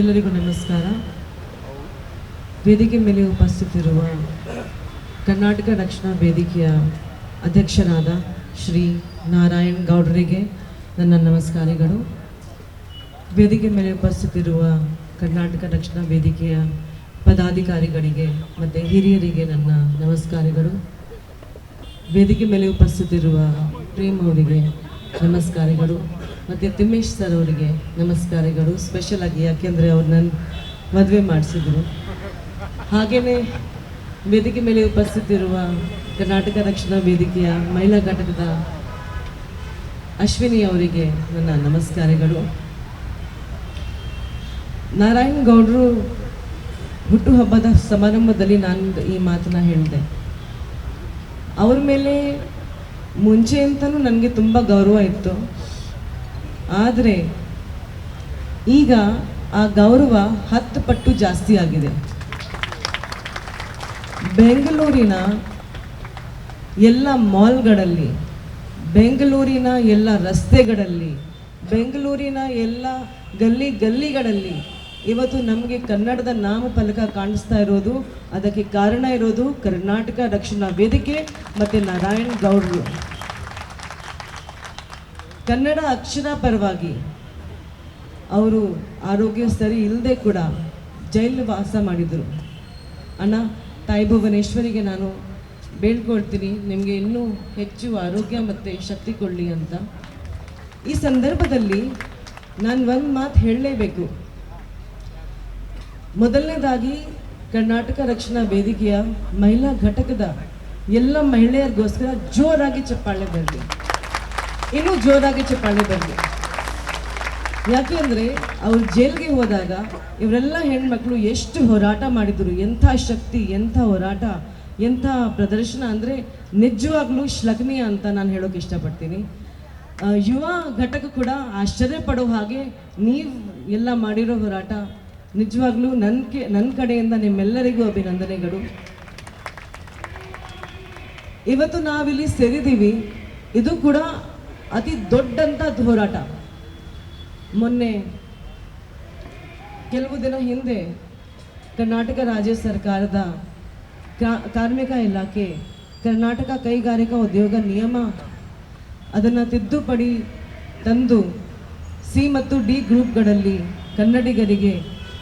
ಎಲ್ಲರಿಗೂ ನಮಸ್ಕಾರ. ವೇದಿಕೆ ಮೇಲೆ ಉಪಸ್ಥಿತಿರುವ ಕರ್ನಾಟಕ ರಕ್ಷಣಾ ವೇದಿಕೆಯ ಅಧ್ಯಕ್ಷರಾದ ಶ್ರೀ ನಾರಾಯಣ್ ಗೌಡರಿಗೆ ನನ್ನ ನಮಸ್ಕಾರಗಳು. ವೇದಿಕೆ ಮೇಲೆ ಉಪಸ್ಥಿತಿರುವ ಕರ್ನಾಟಕ ರಕ್ಷಣಾ ವೇದಿಕೆಯ ಪದಾಧಿಕಾರಿಗಳಿಗೆ ಮತ್ತು ಹಿರಿಯರಿಗೆ ನನ್ನ ನಮಸ್ಕಾರಗಳು. ವೇದಿಕೆ ಮೇಲೆ ಉಪಸ್ಥಿತಿರುವ ಪ್ರೇಮ್ ಅವರಿಗೆ ನಮಸ್ಕಾರಗಳು. ಮತ್ತು ತಿಮ್ಮೇಶ್ ಸರ್ ಅವರಿಗೆ ನಮಸ್ಕಾರಗಳು. ಸ್ಪೆಷಲ್ ಆಗಿ ಯಾಕೆಂದರೆ ಅವ್ರು ನನ್ನ ಮದುವೆ ಮಾಡಿಸಿದರು. ಹಾಗೆಯೇ ವೇದಿಕೆ ಮೇಲೆ ಉಪಸ್ಥಿತಿರುವ ಕರ್ನಾಟಕ ರಕ್ಷಣಾ ವೇದಿಕೆಯ ಮಹಿಳಾ ಘಟಕದ ಅಶ್ವಿನಿ ಅವರಿಗೆ ನನ್ನ ನಮಸ್ಕಾರಗಳು. ನಾರಾಯಣ್ ಗೌಡರು ಹುಟ್ಟುಹಬ್ಬದ ಸಮಾರಂಭದಲ್ಲಿ ನಾನು ಈ ಮಾತನ್ನ ಹೇಳಿದೆ. ಅವ್ರ ಮೇಲೆ ಮುಂಚೆ ಅಂತಲೂ ನನಗೆ ತುಂಬ ಗೌರವ ಇತ್ತು. ಆದರೆ ಈಗ ಆ ಗೌರವ ಹತ್ತು ಪಟ್ಟು ಜಾಸ್ತಿ ಆಗಿದೆ. ಬೆಂಗಳೂರಿನ ಎಲ್ಲ ಮಾಲ್ಗಳಲ್ಲಿ, ಬೆಂಗಳೂರಿನ ಎಲ್ಲ ರಸ್ತೆಗಳಲ್ಲಿ, ಬೆಂಗಳೂರಿನ ಎಲ್ಲ ಗಲ್ಲಿ ಗಲ್ಲಿಗಳಲ್ಲಿ ಇವತ್ತು ನಮಗೆ ಕನ್ನಡದ ನಾಮಫಲಕ ಕಾಣಿಸ್ತಾ ಇರೋದು, ಅದಕ್ಕೆ ಕಾರಣ ಇರೋದು ಕರ್ನಾಟಕ ರಕ್ಷಣಾ ವೇದಿಕೆ ಮತ್ತು ನಾರಾಯಣ್ ಗೌಡರು. ಕನ್ನಡ ಅಕ್ಷರ ಪರವಾಗಿ ಅವರು ಆರೋಗ್ಯ ಸರಿ ಇಲ್ಲದೆ ಕೂಡ ಜೈಲು ವಾಸ ಮಾಡಿದರು. ಅಣ್ಣ, ತಾಯಿ ಭುವನೇಶ್ವರಿಗೆ ನಾನು ಬೇಡ್ಕೊಳ್ತೀನಿ. ನಿಮಗೆ ಇನ್ನೂ ಹೆಚ್ಚು ಆರೋಗ್ಯ ಮತ್ತು ಶಕ್ತಿ ಕೊಡಲಿ ಅಂತ. ಈ ಸಂದರ್ಭದಲ್ಲಿ ನಾನು ಒಂದು ಮಾತು ಹೇಳಲೇಬೇಕು. ಮೊದಲನೇದಾಗಿ, ಕರ್ನಾಟಕ ರಕ್ಷಣಾ ವೇದಿಕೆಯ ಮಹಿಳಾ ಘಟಕದ ಎಲ್ಲ ಮಹಿಳೆಯರಿಗೋಸ್ಕರ ಜೋರಾಗಿ ಚಪ್ಪಾಳೆ ಬರಲಿ. ಇನ್ನೂ ಜೋರಾಗಿ ಚಪ್ಪಾಳೆ ಬರಲಿ ಯಾಕೆ ಅಂದರೆ ಅವ್ರು ಜೈಲ್ಗೆ ಹೋದಾಗ ಇವರೆಲ್ಲ ಹೆಣ್ಮಕ್ಳು ಎಷ್ಟು ಹೋರಾಟ ಮಾಡಿದರು, ಎಂಥ ಶಕ್ತಿ, ಎಂಥ ಹೋರಾಟ, ಎಂಥ ಪ್ರದರ್ಶನ ಅಂದರೆ ನಿಜವಾಗ್ಲೂ ಶ್ಲಘನೀಯ ಅಂತ ನಾನು ಹೇಳೋಕೆ ಇಷ್ಟಪಡ್ತೀನಿ. ಯುವ ಘಟಕ ಕೂಡ ಆಶ್ಚರ್ಯ ಪಡೋ ಹಾಗೆ ನೀವು ಎಲ್ಲ ಮಾಡಿರೋ ಹೋರಾಟ ನಿಜವಾಗ್ಲೂ ನನ್ನ ಕೆ ನನ್ನ ಕಡೆಯಿಂದ ನಿಮ್ಮೆಲ್ಲರಿಗೂ ಅಭಿನಂದನೆಗಳು. ಇವತ್ತು ನಾವಿಲ್ಲಿ ಸೇರಿದ್ದೀವಿ. ಇದು ಕೂಡ ಅತಿ ದೊಡ್ಡಂಥ ಹೋರಾಟ. ಮೊನ್ನೆ ಕೆಲವು ದಿನ ಹಿಂದೆ ಕರ್ನಾಟಕ ರಾಜ್ಯ ಸರ್ಕಾರದ ಕಾರ್ಮಿಕ ಇಲಾಖೆ, ಕರ್ನಾಟಕ ಕೈಗಾರಿಕಾ ಉದ್ಯೋಗ ನಿಯಮ ಅದನ್ನು ತಿದ್ದುಪಡಿ ತಂದು ಸಿ ಮತ್ತು ಡಿ ಗ್ರೂಪ್ಗಳಲ್ಲಿ ಕನ್ನಡಿಗರಿಗೆ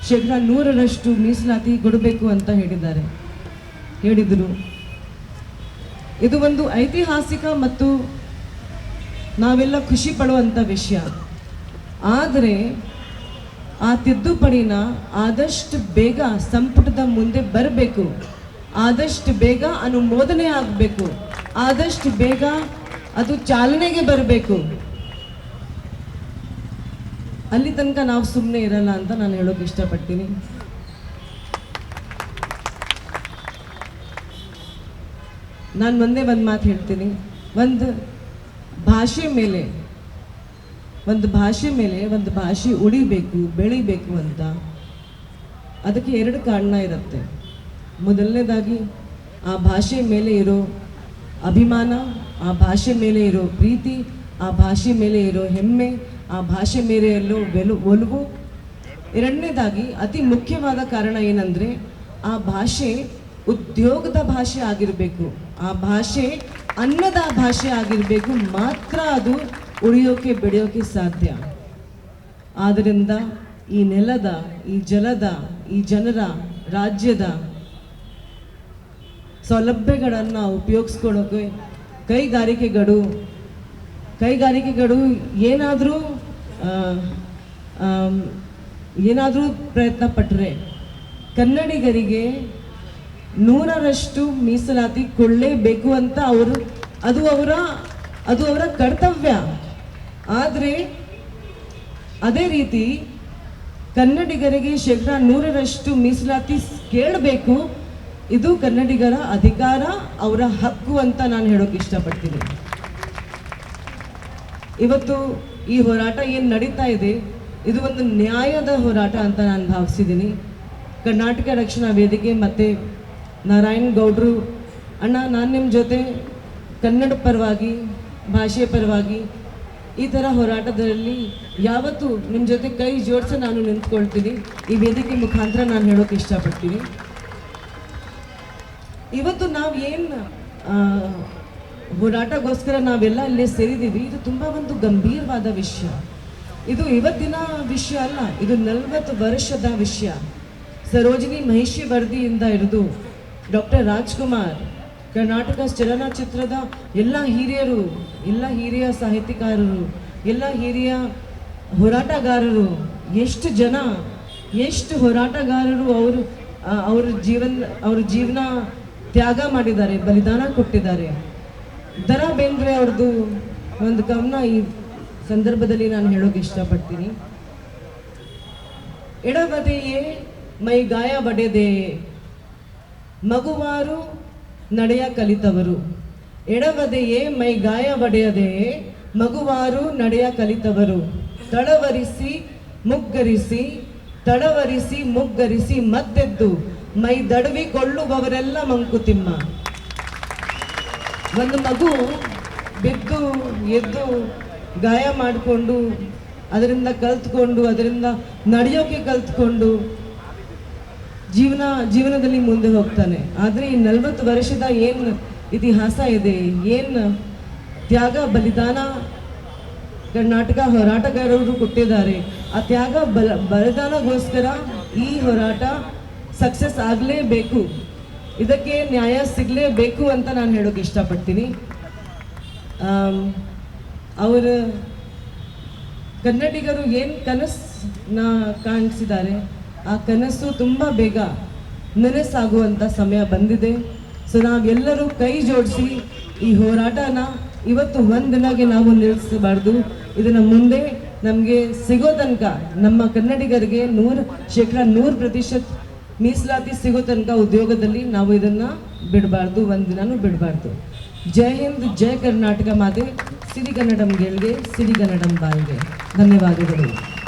ಶೇಕಡ ನೂರರಷ್ಟು ಮೀಸಲಾತಿ ಕೊಡಬೇಕು ಅಂತ ಹೇಳಿದ್ದಾರೆ. ಹೇಳಿದರು. ಇದು ಒಂದು ಐತಿಹಾಸಿಕ ಮತ್ತು ನಾವೆಲ್ಲ ಖುಷಿ ಪಡುವಂಥ ವಿಷಯ. ಆದರೆ ಆ ತಿದ್ದುಪಡಿನ ಆದಷ್ಟು ಬೇಗ ಸಂಪುಟದ ಮುಂದೆ ಬರಬೇಕು. ಆದಷ್ಟು ಬೇಗ ಅನುಮೋದನೆ ಆಗಬೇಕು. ಆದಷ್ಟು ಬೇಗ ಅದು ಚಾಲನೆಗೆ ಬರಬೇಕು. ಅಲ್ಲಿ ತನಕ ನಾವು ಸುಮ್ಮನೆ ಇರಲ್ಲ ಅಂತ ನಾನು ಹೇಳೋಕೆ ಇಷ್ಟಪಡ್ತೀನಿ. ನಾನು ಒಂದೇ ಒಂದು ಮಾತು ಹೇಳ್ತೀನಿ. ಒಂದು ಭಾಷೆ ಮೇಲೆ, ಒಂದು ಭಾಷೆ ಮೇಲೆ ಒಂದು ಭಾಷೆ ಉಳಿಬೇಕು, ಬೆಳಿಬೇಕು ಅಂತ ಅದಕ್ಕೆ ಎರಡು ಕಾರಣ ಇರುತ್ತೆ. ಮೊದಲನೇದಾಗಿ, ಆ ಭಾಷೆ ಮೇಲೆ ಇರೋ ಅಭಿಮಾನ, ಆ ಭಾಷೆ ಮೇಲೆ ಇರೋ ಪ್ರೀತಿ, ಆ ಭಾಷೆ ಮೇಲೆ ಇರೋ ಹೆಮ್ಮೆ, ಆ ಭಾಷೆ ಮೇಲೆ ಇರೋ ಬೆಲು ಒಲವು. ಎರಡನೇದಾಗಿ, ಅತಿ ಮುಖ್ಯವಾದ ಕಾರಣ ಏನಂದರೆ, ಆ ಭಾಷೆ ಉದ್ಯೋಗದ ಭಾಷೆ ಆಗಿರಬೇಕು. ಆ ಭಾಷೆ ಅನ್ನದ ಭಾಷೆ ಆಗಿರಬೇಕು. ಮಾತ್ರ ಅದು ಉಳಿಯೋಕೆ, ಬೆಳೆಯೋಕೆ ಸಾಧ್ಯ. ಆದ್ದರಿಂದ ಈ ನೆಲದ, ಈ ಜಲದ, ಈ ಜನರ, ರಾಜ್ಯದ ಸೌಲಭ್ಯಗಳನ್ನು ಉಪಯೋಗಿಸ್ಕೊಳ್ಳೋಕೆ ಕೈಗಾರಿಕೆಗಳು ಕೈಗಾರಿಕೆಗಳು ಏನಾದರೂ ಏನಾದರೂ ಪ್ರಯತ್ನ ಪಟ್ಟರೆ ಕನ್ನಡಿಗರಿಗೆ ನೂರರಷ್ಟು ಮೀಸಲಾತಿ ಕೊಡಲೇಬೇಕು ಅಂತ ಅವರು, ಅದು ಅವರ ಅದು ಅವರ ಕರ್ತವ್ಯ. ಆದರೆ ಅದೇ ರೀತಿ ಕನ್ನಡಿಗರಿಗೆ ಶೇಕಡ ನೂರರಷ್ಟು ಮೀಸಲಾತಿ ಕೇಳಬೇಕು. ಇದು ಕನ್ನಡಿಗರ ಅಧಿಕಾರ, ಅವರ ಹಕ್ಕು ಅಂತ ನಾನು ಹೇಳೋಕೆ ಇಷ್ಟಪಡ್ತೀನಿ. ಇವತ್ತು ಈ ಹೋರಾಟ ಏನು ನಡೀತಾ ಇದೆ, ಇದು ಒಂದು ನ್ಯಾಯದ ಹೋರಾಟ ಅಂತ ನಾನು ಭಾವಿಸಿದ್ದೀನಿ. ಕರ್ನಾಟಕ ರಕ್ಷಣಾ ವೇದಿಕೆ ಮತ್ತು ನಾರಾಯಣ್ ಗೌಡ್ರು, ಅಣ್ಣ, ನಾನು ನಿಮ್ಮ ಜೊತೆ ಕನ್ನಡ ಪರವಾಗಿ ಭಾಷೆ ಪರವಾಗಿ ಈ ಥರ ಹೋರಾಟದಲ್ಲಿ ಯಾವತ್ತೂ ನಿಮ್ಮ ಜೊತೆ ಕೈ ಜೋಡಿಸಿ ನಾನು ನಿಂತ್ಕೊಳ್ತೀನಿ. ಈ ವೇದಿಕೆ ಮುಖಾಂತರ ನಾನು ಹೇಳೋಕೆ ಇಷ್ಟಪಡ್ತೀನಿ. ಇವತ್ತು ನಾವು ಏನು ಹೋರಾಟಗೋಸ್ಕರ ನಾವೆಲ್ಲ ಇಲ್ಲೇ ಸೇರಿದ್ದೀವಿ ಇದು ತುಂಬ ಒಂದು ಗಂಭೀರವಾದ ವಿಷಯ. ಇದು ಇವತ್ತಿನ ವಿಷಯ ಅಲ್ಲ, ಇದು ನಲವತ್ತು ವರ್ಷದ ವಿಷಯ. ಸರೋಜಿನಿ ಮಹಿಷಿ ವರದಿಯಿಂದ ಹಿಡಿದು ಡಾಕ್ಟರ್ ರಾಜ್ಕುಮಾರ್, ಕರ್ನಾಟಕ ಚಲನಚಿತ್ರದ ಎಲ್ಲ ಹಿರಿಯರು, ಎಲ್ಲ ಹಿರಿಯ ಸಾಹಿತ್ಯಕಾರರು, ಎಲ್ಲ ಹಿರಿಯ ಹೋರಾಟಗಾರರು, ಎಷ್ಟು ಜನ, ಎಷ್ಟು ಹೋರಾಟಗಾರರು ಅವರು ಅವ್ರ ಜೀವನ ಅವ್ರ ಜೀವನ ತ್ಯಾಗ ಮಾಡಿದ್ದಾರೆ, ಬಲಿದಾನ ಕೊಟ್ಟಿದ್ದಾರೆ. ದರಾ ಬೇಂದ್ರೆ ಅವ್ರದ್ದು ಒಂದು ಗಮನ ಈ ಸಂದರ್ಭದಲ್ಲಿ ನಾನು ಹೇಳೋಕೆ ಇಷ್ಟಪಡ್ತೀನಿ. ಎಡಬದೆಯೇ ಮೈ ಗಾಯ ಬಡೆದೆ ಮಗುವಾರು ನಡೆಯ ಕಲಿತವರು. ಎಡವದೆಯೇ ಮೈ ಗಾಯ ಒಡೆಯದೆಯೇ ಮಗುವಾರು ನಡೆಯ ಕಲಿತವರು. ತಳವರಿಸಿ ಮುಗ್ಗರಿಸಿ ತಡವರಿಸಿ ಮುಗ್ಗರಿಸಿ ಮತ್ತೆದ್ದು ಮೈ ದಡವಿಕೊಳ್ಳುವವರೆಲ್ಲ ಮಂಕುತಿಮ್ಮ. ಒಂದು ಮಗು ಬಿದ್ದು, ಎದ್ದು ಗಾಯ ಮಾಡಿಕೊಂಡು, ಅದರಿಂದ ಕಲ್ತ್ಕೊಂಡು, ಅದರಿಂದ ನಡೆಯೋಕೆ ಕಲ್ತ್ಕೊಂಡು ಜೀವನ, ಜೀವನದಲ್ಲಿ ಮುಂದೆ ಹೋಗ್ತಾನೆ. ಆದರೆ ಈ ನಲವತ್ತು ವರ್ಷದ ಏನು ಇತಿಹಾಸ ಇದೆ, ಏನು ತ್ಯಾಗ, ಬಲಿದಾನ ಕರ್ನಾಟಕ ಹೋರಾಟಗಾರರು ಕೊಟ್ಟಿದ್ದಾರೆ. ಆ ತ್ಯಾಗ, ಬಲ, ಬಲಿದಾನಗೋಸ್ಕರ ಈ ಹೋರಾಟ ಸಕ್ಸಸ್ ಆಗಲೇಬೇಕು. ಇದಕ್ಕೆ ನ್ಯಾಯ ಸಿಗಲೇಬೇಕು ಅಂತ ನಾನು ಹೇಳೋಕೆ ಇಷ್ಟಪಡ್ತೀನಿ. ಅವರ ಕನ್ನಡಿಗರು ಏನು ಕನಸನ್ನ ಕಾಣಿಸಿದ್ದಾರೆ? ಆ ಕನಸು ತುಂಬ ಬೇಗ ನನಸಾಗುವಂಥ ಸಮಯ ಬಂದಿದೆ. ಸೊ ನಾವೆಲ್ಲರೂ ಕೈ ಜೋಡಿಸಿ ಈ ಹೋರಾಟನ ಇವತ್ತು ಒಂದಿನಾಗೆ ನಾವು ನಿಲ್ಲಿಸಬಾರ್ದು. ಇದನ್ನ ಮುಂದೆ ನಮಗೆ ಸಿಗೋ ತನಕ ನಮ್ಮ ಕನ್ನಡಿಗರಿಗೆ ನೂರು ಶೇಕಡ ನೂರು ಪ್ರತಿಶತ ಮೀಸಲಾತಿ ಸಿಗೋ ತನಕ ಉದ್ಯೋಗದಲ್ಲಿ ನಾವು ಇದನ್ನ ಬಿಡಬಾರ್ದು ಒಂದಿನೂ ಬಿಡಬಾರ್ದು. ಜೈ ಹಿಂದ್, ಜೈ ಕರ್ನಾಟಕ ಮಾತೆ, ಸಿರಿಗನ್ನಡಂ ಗೆಲ್ಗೆ ಸಿರಿಗನ್ನಡಂ ಬಾಳ್ಗೆ. ಧನ್ಯವಾದಗಳು.